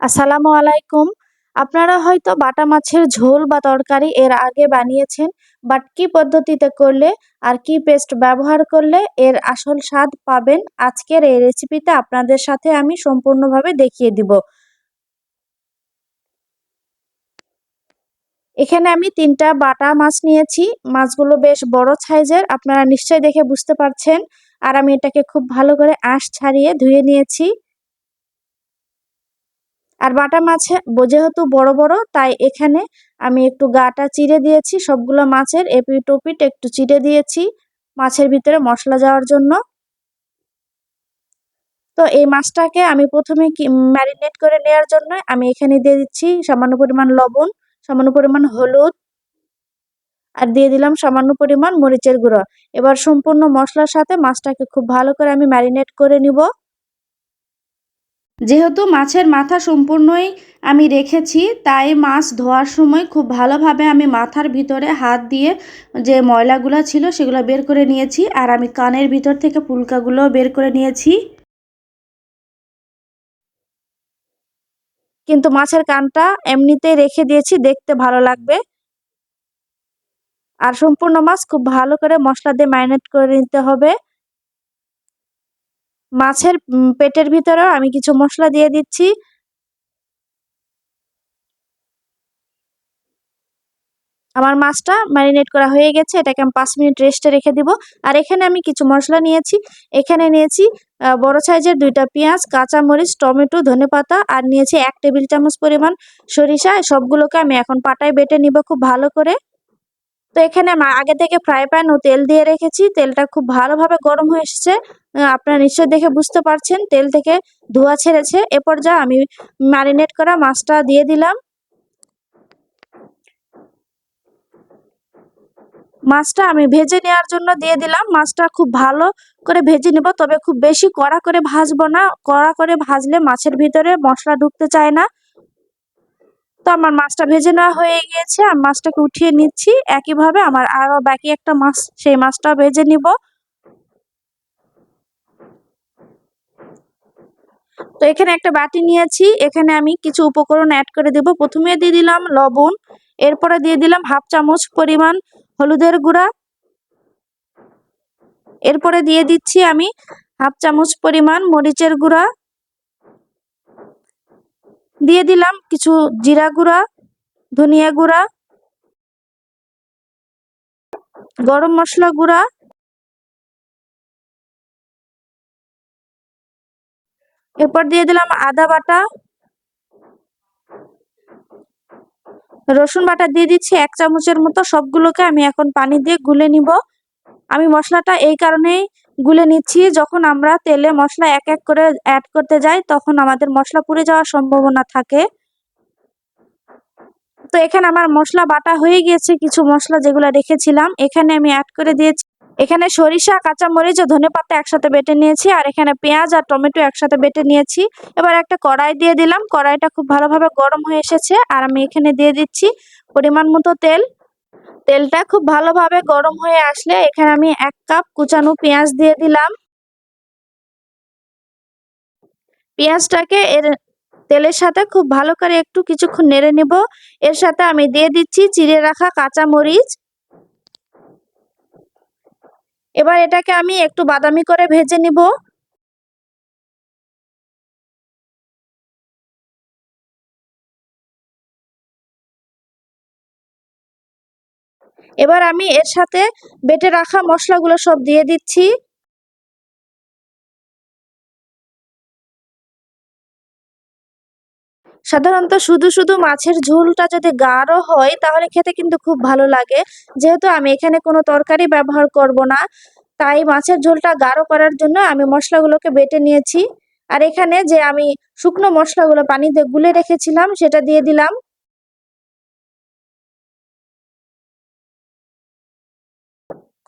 আসসালামু আলাইকুম। আপনারা হয়তো বাটা মাছের ঝোল বা তরকারি এর আগে বানিয়েছেন বাট কি পদ্ধতিতে করলে আর কি পেস্ট ব্যবহার করলে এর আসল স্বাদ পাবেন, আজকের এই রেসিপিতে আপনাদের সাথে আমি সম্পূর্ণভাবে দেখিয়ে দিব। এখানে আমি তিনটা বাটা মাছ নিয়েছি, মাছগুলো বেশ বড় সাইজের, আপনারা নিশ্চয়ই দেখে বুঝতে পারছেন, আর আমি এটাকে খুব ভালো করে আঁশ ছাড়িয়ে ধুয়ে নিয়েছি। আর বাটা মাছ যেহেতু বড় বড়, তাই এখানে আমি একটু গাটা চিড়ে দিয়েছি। সবগুলো মাছের এপিট ওপিট একটু চিড়ে দিয়েছি মাছের ভিতরে মশলা যাওয়ার জন্য। তো এই মাছটাকে আমি প্রথমে ম্যারিনেট করে নেওয়ার জন্য আমি এখানে দিয়ে দিচ্ছি সামান্য পরিমাণ লবণ, সামান্য পরিমাণ হলুদ, আর দিয়ে দিলাম সামান্য পরিমাণ মরিচের গুঁড়ো। এবার সম্পূর্ণ মশলার সাথে মাছটাকে খুব ভালো করে আমি ম্যারিনেট করে নিব। যেহেতু মাছের মাথা সম্পূর্ণই আমি রেখেছি, তাই মাছ ধোয়ার সময় খুব ভালোভাবে আমি মাথার ভিতরে হাত দিয়ে যে ময়লাগুলো ছিল সেগুলো বের করে নিয়েছি আর আমি কানের ভিতর থেকে পুলকাগুলো বের করে নিয়েছি। কিন্তু মাছের কানটা এমনিতেই রেখে দিয়েছি, দেখতে ভালো লাগবে। আর সম্পূর্ণ মাছ খুব ভালো করে মশলা দিয়ে ম্যারিনেট করে নিতে হবে। মাছের পেটের ভিতরেও আমি কিছু মশলা দিয়ে দিচ্ছি। আমার মাছটা ম্যারিনেট করা হয়ে গেছে, এটাকে আমি পাঁচ মিনিট রেস্টে রেখে দিব। আর এখানে আমি কিছু মশলা নিয়েছি। এখানে নিয়েছি বড় সাইজের দুইটা পেঁয়াজ, কাঁচামরিচ, টমেটো ধনে পাতা আর নিয়েছি এক টেবিল চামচ পরিমাণ সরিষা। সবগুলোকে আমি এখন পাটায় বেটে নিব খুব ভালো করে। তো এখানে আগে থেকে ফ্রাই প্যান ও তেল দিয়ে রেখেছি। তেলটা খুব ভালোভাবে গরম হয়ে এসেছে। আপনারা নিশ্চয় দেখে বুঝতে পারছেন, তেল থেকে ধোয়া ছেড়েছে। এ পর্যায়ে আমি ম্যারিনেট করা মাছটা দিয়ে দিলাম। মাছটা আমি ভেজে নেওয়ার জন্য দিয়ে দিলাম। মাছটা খুব ভালো করে ভেজে নেব, তবে খুব বেশি কড়া করে ভাজবো না। কড়া করে ভাজলে মাছের ভিতরে মশলা ঢুকতে চায় না। তো আমার মাছটা ভেজে নেওয়া হয়ে গিয়েছে, আর মাছটাকে উঠিয়ে নিচ্ছি। একইভাবে আমার আরও বাকি একটা মাছ, সেই মাছটাও ভেজে নিব। তো এখানে একটা বাটি নিয়েছি, এখানে আমি কিছু উপকরণ অ্যাড করে দেব। প্রথমে দিয়ে দিলাম লবণ, এরপরে দিয়ে দিলাম হাফ চামচ পরিমাণ হলুদের গুঁড়া। এরপরে দিয়ে দিচ্ছি আমি হাফ চামচ পরিমাণ মরিচের গুঁড়া। দিয়ে দিলাম কিছু জিরা গুঁড়া, ধনিয়া গুঁড়া, গরম মশলা গুঁড়া, এরপর দিয়ে দিলাম আদা বাটা, রসুন বাটা দিয়ে দিচ্ছি এক চামচের মতো। সবগুলোকে আমি এখন পানি দিয়ে গুলে নিব। আমি মশলাটা এই কারণেই গুলে নিচ্ছি। যখন আমরা তেলে মশলা এক এক করে অ্যাড করতে যাই, তখন আমাদের মশলা পুড়ে যাওয়ার সম্ভাবনা থাকে। তো এখানে আমার মশলা বাটা হয়ে গিয়েছে, কিছু মশলা যেগুলো রেখেছিলাম। এখানে আমি অ্যাড করে দিয়েছি। এখানে সরিষা, কাঁচামরিচ ও ধনে পাতা একসাথে বেটে নিয়েছি, আর এখানে পেঁয়াজ আর টমেটো একসাথে বেটে নিয়েছি। এবার একটা কড়াই দিয়ে দিলাম। কড়াইটা খুব ভালোভাবে গরম হয়ে এসেছে, আর আমি এখানে দিয়ে দিচ্ছি পরিমাণ মতো তেল। তেলটা খুব ভালোভাবে গরম হয়ে আসলে এখানে আমি এক কাপ কুচানো পেঁয়াজ দিয়ে দিলাম। পেঁয়াজটাকে এর তেলের সাথে খুব ভালো করে একটু কিছুক্ষণ নেড়ে নেব। এর সাথে আমি দিয়ে দিচ্ছি চিড়ে রাখা কাঁচা মরিচ এবার এটাকে আমি একটু বাদামি করে ভেজে নিব। এবার আমি এর সাথে বেটে রাখা মশলাগুলো সব দিয়ে দিচ্ছি। সাধারণত শুধু শুধু মাছের ঝোলটা যদি গাঢ় হয়, তাহলে খেতে কিন্তু খুব ভালো লাগে। যেহেতু আমি এখানে কোনো তরকারি ব্যবহার করব না, তাই মাছের ঝোলটা গাঢ় করার জন্য আমি মশলাগুলোকে বেটে নিয়েছি। আর এখানে যে আমি শুকনো মশলাগুলো পানিতে গুলে রেখেছিলাম, সেটা দিয়ে দিলাম।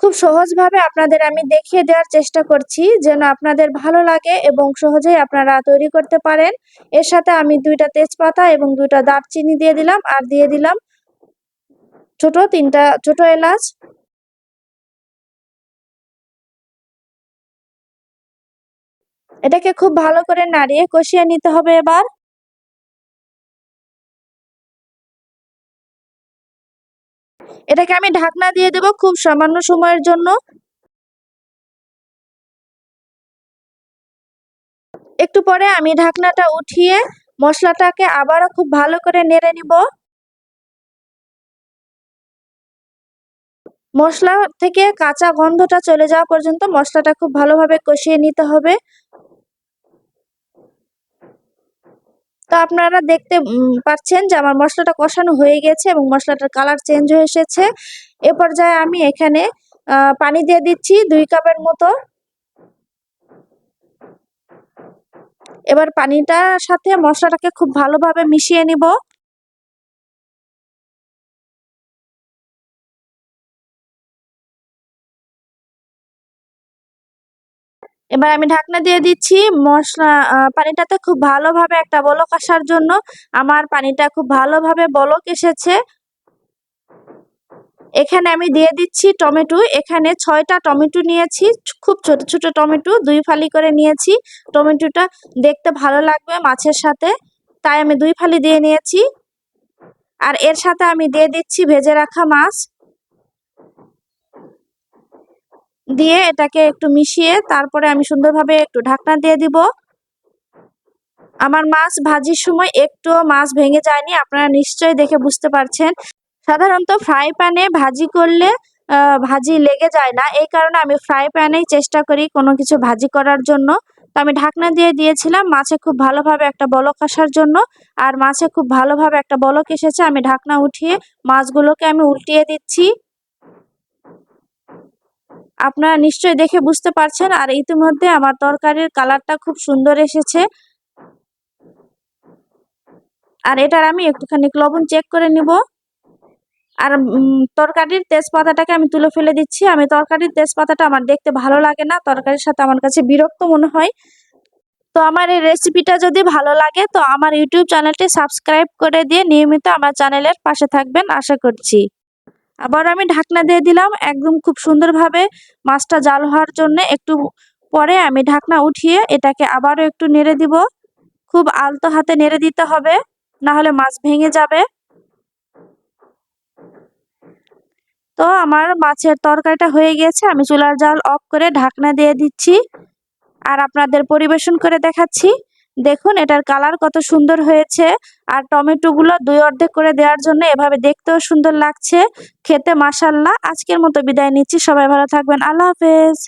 খুব সহজভাবে আপনাদের আমি দেখিয়ে দেওয়ার চেষ্টা করছি, যেন আপনাদের ভালো লাগে এবং সহজেই আপনারা তৈরি করতে পারেন। এর সাথে আমি দুইটা তেজপাতা এবং দুইটা দারচিনি দিয়ে দিলাম, আর দিয়ে দিলাম ছোট তিনটা, ছোট এলাচ। এটাকে খুব ভালো করে নাড়িয়ে কষিয়ে নিতে হবে এবার। এটাকে আমি ঢাকনা দিয়ে দেব খুব সামান্য সময়ের জন্য। একটু পরে আমি ঢাকনাটা উঠিয়ে মশলাটাকে আবারও খুব ভালো করে নেড়ে নিব। মশলা থেকে কাঁচা গন্ধটা চলে যাওয়া পর্যন্ত মশলাটা খুব ভালোভাবে কষিয়ে নিতে হবে। তো আপনারা দেখতে পাচ্ছেন যে আমার মশলাটা কষানো হয়ে গেছে এবং মশলাটার কালার চেঞ্জ হয়ে এসেছে। এ পর্যায়ে আমি এখানে পানি দিয়ে দিচ্ছি দুই কাপের মতো। এবার পানিটার সাথে মশলাটাকে খুব ভালোভাবে মিশিয়ে নিব। এবার আমি ঢাকনা দিয়ে দিচ্ছি। মশলা পানিটাতে খুব ভালোভাবে একটা বলক আসার জন্য আমার পানিটা খুব ভালোভাবে বলক এসেছে। এখানে আমি দিয়ে দিচ্ছি টমেটো। এখানে ছয়টা টমেটো নিয়েছি, খুব ছোট ছোট টমেটো, দুই ফালি করে নিয়েছি। টমেটোটা দেখতে ভালো লাগবে মাছের সাথে, তাই আমি দুই ফালি দিয়ে নিয়েছি। আর এর সাথে আমি দিয়ে দিচ্ছি ভেজে রাখা মাছ। দিয়ে এটাকে একটু মিশিয়ে তারপরে আমি সুন্দরভাবে একটু ঢাকনা দিয়ে দিব। আমার মাছ ভাজির সময় একটু মাছ ভেঙে যায়নি, আপনারা নিশ্চয়ই দেখে বুঝতে পারছেন। সাধারণত ফ্রাই প্যানে ভাজি করলে ভাজি লেগে যায় না। এই কারণে আমি ফ্রাই প্যানেই চেষ্টা করি কোনো কিছু ভাজি করার জন্য। তো আমি ঢাকনা দিয়ে দিয়েছিলাম, মাছে খুব ভালোভাবে একটা বলক আসার জন্য। আর মাছে খুব ভালোভাবে একটা বলক এসেছে, আমি ঢাকনা উঠিয়ে মাছগুলোকে আমি উল্টিয়ে দিচ্ছি। আপনারা নিশ্চয়ই দেখে বুঝতে পারছেন আর ইতিমধ্যে আমার তরকারির কালারটা খুব সুন্দর এসেছে। আর এটার আমি একটুখানি লবণ চেক করে নিব। আর তরকারির তেজপাতাটাকে আমি তুলে ফেলে দিচ্ছি। আমি তরকারির তেজপাতাটা আমার দেখতে ভালো লাগে না। তরকারির সাথে আমার কাছে বিরক্ত মনে হয়। তো আমার এই রেসিপিটা যদি ভালো লাগে, তো আমার ইউটিউব চ্যানেলটি সাবস্ক্রাইব করে দিয়ে নিয়মিত আমার চ্যানেলের পাশে থাকবেন, আশা করছি। আবার আমি ঢাকনা দিয়ে দিলাম একদম খুব সুন্দরভাবে মাছটা জাল হওয়ার জন্য একটু পরে আমি ঢাকনা উঠিয়ে এটাকে আবারও একটু নেড়ে দিব। খুব আলতো হাতে নেড়ে দিতে হবে, না হলে মাছ ভেঙে যাবে। তো আমার মাছের তরকারিটা হয়ে গেছে, আমি চুলার জাল অফ করে ঢাকনা দিয়ে দিচ্ছি। আর আপনাদের পরিবেশন করে দেখাচ্ছি। দেখুন, এটার কালার কত সুন্দর হয়েছে। আর টমেটোগুলো দুই অর্ধেক করে দেওয়ার জন্য এভাবে দেখতেও সুন্দর লাগছে। খেতে মাসাল্লাহ আজকের মতো বিদায় নিচ্ছি। সবাই ভালো থাকবেন। আল্লাহ হাফেজ।